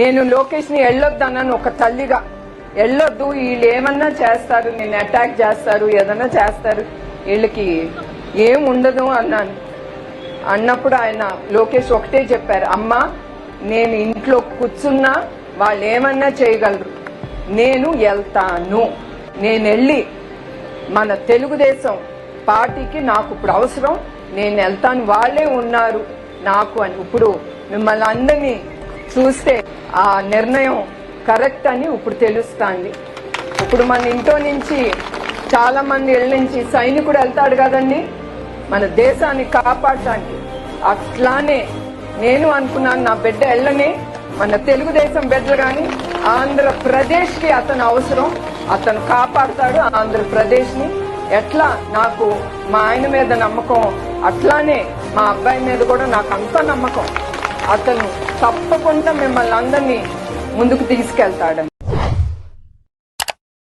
నేను లోకేష్ని వెళ్ళొద్దన్నాను ఒక తల్లిగా. వెళ్ళొద్దు వీళ్ళు ఏమన్నా చేస్తారు నేను అటాక్ చేస్తారు ఏదన్నా చేస్తారు వీళ్ళకి ఏం ఉండదు అన్నాను. అన్నప్పుడు ఆయన లోకేష్ ఒకటే చెప్పారు అమ్మ నేను ఇంట్లో కూర్చున్నా వాళ్ళు ఏమన్నా చేయగలరు. నేను వెళ్తాను నేను వెళ్ళి మన తెలుగుదేశం పార్టీకి నాకు ఇప్పుడు అవసరం. నేను వెళ్తాను వాళ్ళే ఉన్నారు నాకు అని. ఇప్పుడు మిమ్మల్ని అందరినీ చూస్తే ఆ నిర్ణయం కరెక్ట్ అని ఇప్పుడు తెలుస్తుంది. ఇప్పుడు మన ఇంట్లో నుంచి చాలా మంది ఇళ్ళ నుంచి సైనికుడు వెళ్తాడు కదండి. మన దేశాన్ని కాపాడటానికి. అట్లానే నేను అనుకున్నాను నా బిడ్డ వెళ్ళని. మన తెలుగుదేశం బిడ్డలు కానీ ఆంధ్రప్రదేశ్కి అతను అవసరం. అతను కాపాడతాడు ఆంధ్రప్రదేశ్ని. ఎట్లా? నాకు మా ఆయన మీద నమ్మకం. అట్లానే మా అబ్బాయి మీద కూడా నాకు అంత నమ్మకం. అతను తప్పకుండా మిమ్మల్ని అందరినీ ముందుకు తీసుకెళ్తాడని